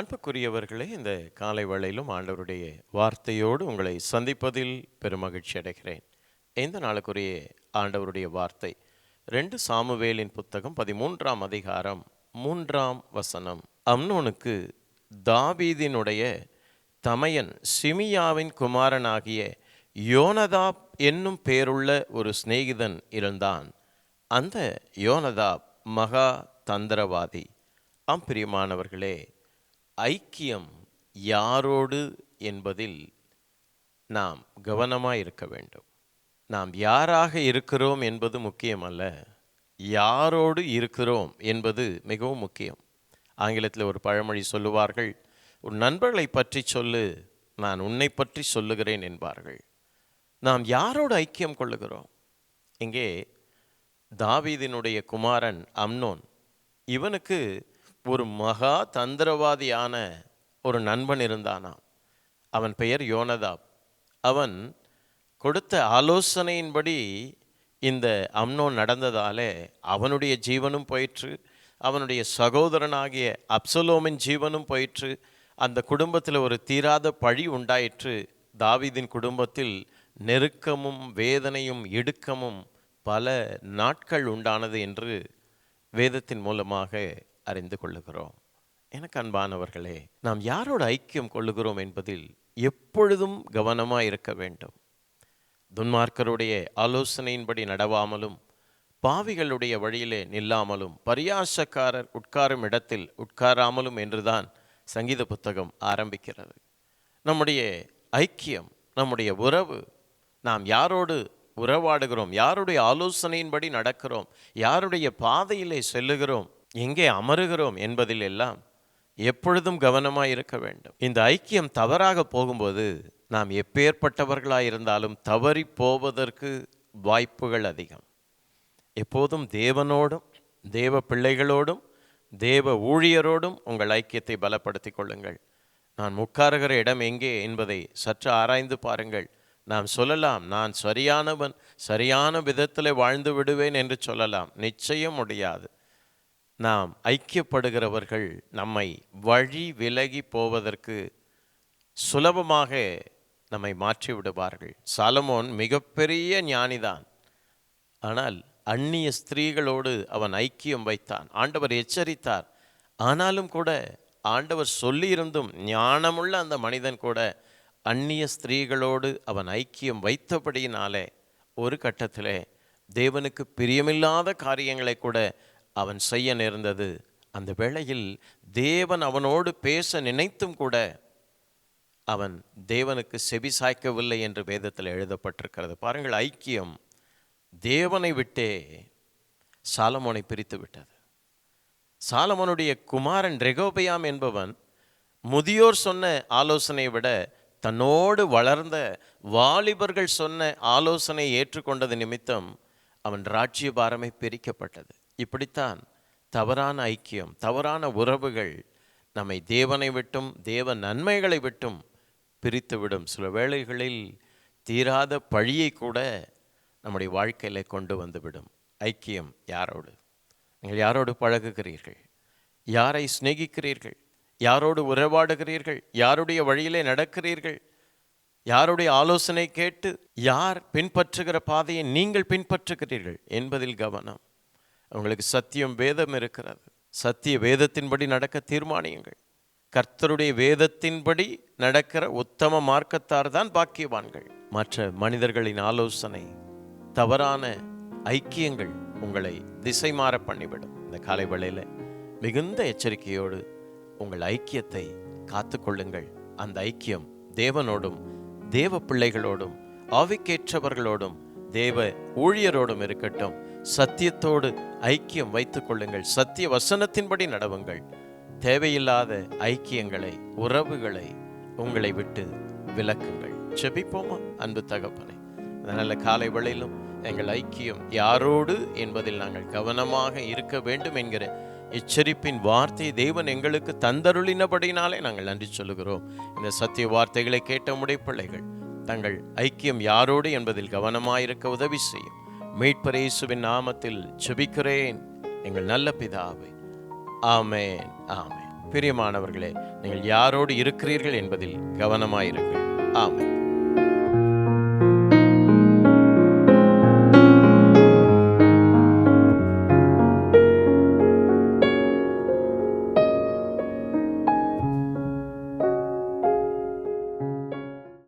அன்புக்குரியவர்களே இந்த காலை வேளையிலும் ஆண்டவருடைய வார்த்தையோடு உங்களை சந்திப்பதில் பெருமகிழ்ச்சி அடைகிறேன். இந்த நாளுக்குரிய ஆண்டவருடைய வார்த்தை ரெண்டு சாமுவேலின் புத்தகம் பதிமூன்றாம் அதிகாரம் மூன்றாம் வசனம். அம்னோனுக்கு தாவீதினுடைய தமையன் சிமியாவின் குமாரனாகிய யோனதாப் என்னும் பேருள்ள ஒரு சிநேகிதன் இருந்தான். அந்த யோனதாப் மகா தந்திரவாதி. அம்பிரியமானவர்களே ஐக்கியம் யாரோடு என்பதில் நாம் கவனமாக இருக்க வேண்டும். நாம் யாராக இருக்கிறோம் என்பது முக்கியமல்ல. யாரோடு இருக்கிறோம் என்பது மிகவும் முக்கியம். ஆங்கிலத்தில் ஒரு பழமொழி சொல்லுவார்கள் உன் நண்பர்களை பற்றி சொல்லு நான் உன்னை பற்றி சொல்லுகிறேன் என்பார்கள். நாம் யாரோடு ஐக்கியம் கொள்ளுகிறோம்? இங்கே தாவீதினுடைய குமாரன் அம்னோன். இவனுக்கு ஒரு மகா தந்திரவாதியான ஒரு நண்பன் இருந்தானாம். அவன் பெயர் யோனதாப். அவன் கொடுத்த ஆலோசனையின்படி இந்த அம்னோ நடந்ததாலே அவனுடைய ஜீவனும் போயிற்று அவனுடைய சகோதரனாகிய அப்சலோமின் ஜீவனும் போயிற்று அந்த குடும்பத்தில் ஒரு தீராத பழி உண்டாயிற்று. தாவிதின் குடும்பத்தில் நெருக்கமும் வேதனையும் இடுக்கமும் பல நாட்கள் உண்டானது என்று வேதத்தின் மூலமாக அறிந்து கொள்ளுகிறோம். எனக்கு அன்பானவர்களே நாம் யாரோட ஐக்கியம் கொள்ளுகிறோம் என்பதில் எப்பொழுதும் கவனமாக இருக்க வேண்டும். துன்மார்க்கருடைய ஆலோசனையின்படி நடவாமலும் பாவிகளுடைய வழியிலே நில்லாமலும் பரியாசக்காரர் உட்காரும் இடத்தில் உட்காராமலும் என்றுதான் சங்கீத புத்தகம் ஆரம்பிக்கிறது. நம்முடைய ஐக்கியம் நம்முடைய உறவு நாம் யாரோடு உறவாடுகிறோம் யாருடைய ஆலோசனையின்படி நடக்கிறோம் யாருடைய பாதையிலே செல்லுகிறோம் எங்கே அமருகிறோம் என்பதில் எல்லாம் எப்பொழுதும் கவனமாக இருக்க வேண்டும். இந்த ஐக்கியம் தவறாக போகும்போது நாம் எப்பேற்பட்டவர்களாக இருந்தாலும் தவறி போவதற்கு வாய்ப்புகள் அதிகம். எப்போதும் தேவனோடும் தேவ பிள்ளைகளோடும் தேவ ஊழியரோடும் உங்கள் ஐக்கியத்தை பலப்படுத்திக் கொள்ளுங்கள். நான் உட்காருகிற இடம் எங்கே என்பதை சற்று ஆராய்ந்து பாருங்கள். நாம் சொல்லலாம் நான் சரியானவன் சரியான விதத்தில் வாழ்ந்து விடுவேன் என்று சொல்லலாம். நிச்சயம் முடியாது. நாம் ஐக்கியப்படுகிறவர்கள் நம்மை வழி விலகி போவதற்கு சுலபமாக நம்மை மாற்றி விடுவார்கள். சாலமோன் மிகப்பெரிய ஞானிதான். ஆனால் அந்நிய ஸ்திரீகளோடு அவன் ஐக்கியம் வைத்தான். ஆண்டவர் எச்சரித்தார். ஆனாலும் கூட ஆண்டவர் சொல்லியிருந்தும் ஞானமுள்ள அந்த மனிதன் கூட அந்நிய ஸ்திரீகளோடு அவன் ஐக்கியம் வைத்தபடியினாலே ஒரு கட்டத்திலே தேவனுக்கு பிரியமில்லாத காரியங்களை கூட அவன் செய்ய நேர்ந்தது. அந்த வேளையில் தேவன் அவனோடு பேச நினைத்தும் கூட அவன் தேவனுக்கு செவி சாய்க்கவில்லை என்று வேதத்தில் எழுதப்பட்டிருக்கிறது. பாருங்கள் ஐக்கியம் தேவனை விட்டே சாலமோனை பிரித்து விட்டது. சாலமோனுடைய குமாரன் ரெகோபயாம் என்பவன் முதியோர் சொன்ன ஆலோசனையை விட தன்னோடு வளர்ந்த வாலிபர்கள் சொன்ன ஆலோசனை ஏற்றுக்கொண்டது நிமித்தம் அவன் ராஜ்யபாரமே பிரிக்கப்பட்டது. இப்படித்தான் தவறான ஐக்கியம் தவறான உறவுகள் நம்மை தேவனை விட்டும் தேவ நன்மைகளை விட்டும் பிரித்துவிடும். சில வேளைகளில் தீராத பழியை கூட நம்முடைய வாழ்க்கையில் கொண்டு வந்துவிடும். ஐக்கியம் யாரோடு? நீங்கள் யாரோடு பழகுகிறீர்கள்? யாரை சிநேகிக்கிறீர்கள்? யாரோடு உறவாடுகிறீர்கள்? யாருடைய வழியிலே நடக்கிறீர்கள்? யாருடைய ஆலோசனை கேட்டு யார் பின்பற்றுகிற பாதையை நீங்கள் பின்பற்றுகிறீர்கள் என்பதில் கவனம். உங்களுக்கு சத்தியம் வேதம் இருக்கிறது. சத்திய வேதத்தின்படி நடக்க தீர்மானியுங்கள். கர்த்தருடைய வேதத்தின்படி நடக்கிற உத்தம மார்க்கத்தார் தான் பாக்கியவான்கள். மற்ற மனிதர்களின் ஆலோசனை தவறான ஐக்கியங்கள் உங்களை திசை மாற பண்ணிவிடும். இந்த காலை வேளையில் மிகுந்த எச்சரிக்கையோடு உங்கள் ஐக்கியத்தை காத்துக்கொள்ளுங்கள் அந்த ஐக்கியம் தேவனோடும் தேவ பிள்ளைகளோடும் ஆவிக்கேற்றவர்களோடும் தேவ ஊழியரோடும் இருக்கட்டும். சத்தியத்தோடு ஐக்கியம் வைத்துக் கொள்ளுங்கள். சத்திய வசனத்தின்படி நடவுங்கள். தேவையில்லாத ஐக்கியங்களை உறவுகளை உங்களை விட்டு விலக்குங்கள். செபிப்போமா? அன்பு தகப்பனை அதனால காலை வேளையிலும் எங்கள் ஐக்கியம் யாரோடு என்பதில் நாங்கள் கவனமாக இருக்க வேண்டும் என்கிற எச்சரிப்பின் வார்த்தையை தேவன் எங்களுக்கு தந்தருளினபடினாலே நாங்கள் நன்றி சொல்லுகிறோம். இந்த சத்திய வார்த்தைகளை கேட்ட முடிப்பிள்ளைகள் பிள்ளைகள் தங்கள் ஐக்கியம் யாரோடு என்பதில் கவனமாயிருக்க உதவி செய்யும். மீட்பரேசுவின் நாமத்தில் ஜெபிக்கிறேன். எங்கள் நல்ல பிதாவை. ஆமேன் ஆமேன். பிரியமானவர்களே நீங்கள் யாரோடு இருக்கிறீர்கள் என்பதில் கவனமாயிருங்கள். ஆமேன்.